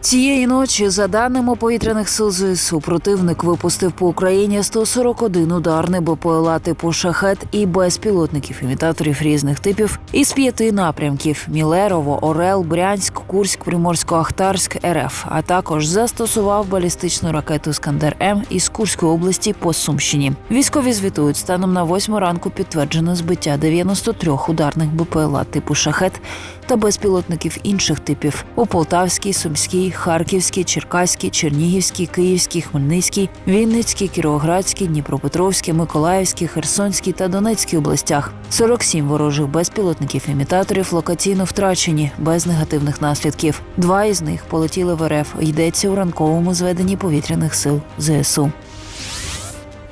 Цієї ночі, за даними повітряних сил ЗСУ, противник випустив по Україні 141 ударний БПЛА типу шахет і безпілотників імітаторів різних типів із п'яти напрямків: Мілерово, Орел, Брянськ, Курськ, Приморсько-Ахтарськ, РФ. А також застосував балістичну ракету Скандер М із Курської області по Сумщині. Військові звітують станом на восьму ранку підтверджено збиття 93 ударних БПЛА типу шахет та безпілотників інших типів у Полтавській, Сумській, Харківській, Черкаській, Чернігівській, Київській, Хмельницькій, Вінницькій, Кіровоградській, Дніпропетровській, Миколаївській, Херсонській та Донецькій областях. 47 ворожих безпілотників імітаторів локаційно втрачені без негативних наслідків. Два із них полетіли в РФ. Йдеться у ранковому зведенні повітряних сил ЗСУ.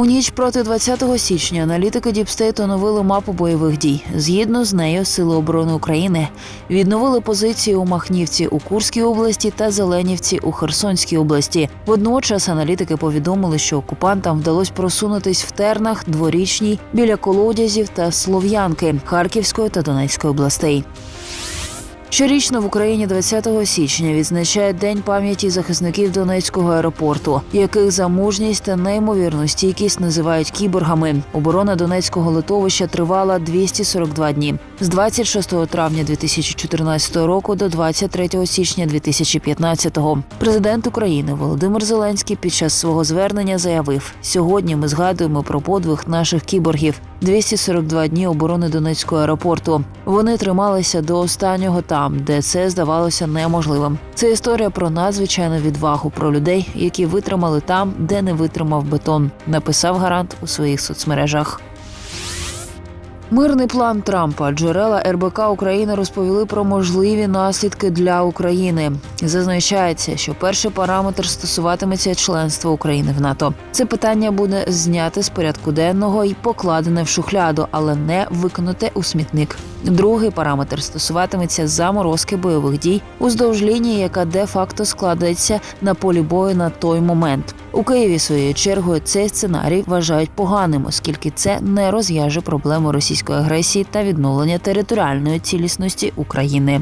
У ніч проти 20 січня аналітики Діпстейт оновили мапу бойових дій. Згідно з нею, Сили оборони України відновили позиції у Махнівці у Курській області та Зеленівці у Херсонській області. Водночас аналітики повідомили, що окупантам вдалося просунутись в тернах, дворічній, біля колодязів та Слов'янки Харківської та Донецької областей. Щорічно в Україні 20 січня відзначають День пам'яті захисників Донецького аеропорту, яких за мужність та неймовірну стійкість називають кіборгами. Оборона Донецького литовища тривала 242 дні з 26 травня 2014 року до 23 січня 2015. Президент України Володимир Зеленський під час свого звернення заявив: сьогодні ми згадуємо про подвиг наших кіборгів. 242 дні оборони Донецького аеропорту. Вони трималися до останнього там, де це здавалося неможливим. Це історія про надзвичайну відвагу, про людей, які витримали там, де не витримав бетон. Написав гарант у своїх соцмережах. Мирний план Трампа джерела РБК України розповіли про можливі наслідки для України. Зазначається, що перший параметр стосуватиметься членства України в НАТО. Це питання буде зняте з порядку денного і покладене в шухляду, але не викинуте у смітник. Другий параметр стосуватиметься заморозки бойових дій уздовж лінії, яка де-факто складається на полі бою на той момент. У Києві своєю чергою цей сценарій вважають поганим, оскільки це не розв'яже проблему російської агресії та відновлення територіальної цілісності України.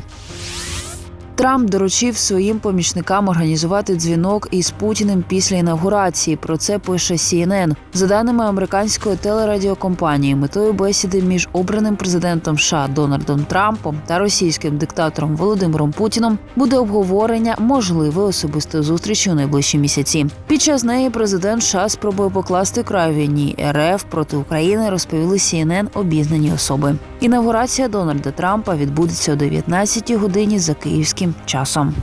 Трамп доручив своїм помічникам організувати дзвінок із Путіним після інавгурації. Про це пише CNN. За даними американської телерадіокомпанії, метою бесіди між обраним президентом США Дональдом Трампом та російським диктатором Володимиром Путіном буде обговорення можливої особистої зустрічі у найближчі місяці. Під час неї президент США спробує покласти край війні РФ проти України. Розповіли CNN обізнані особи. Інавгурація Дональда Трампа відбудеться о 19 годині за київським часом.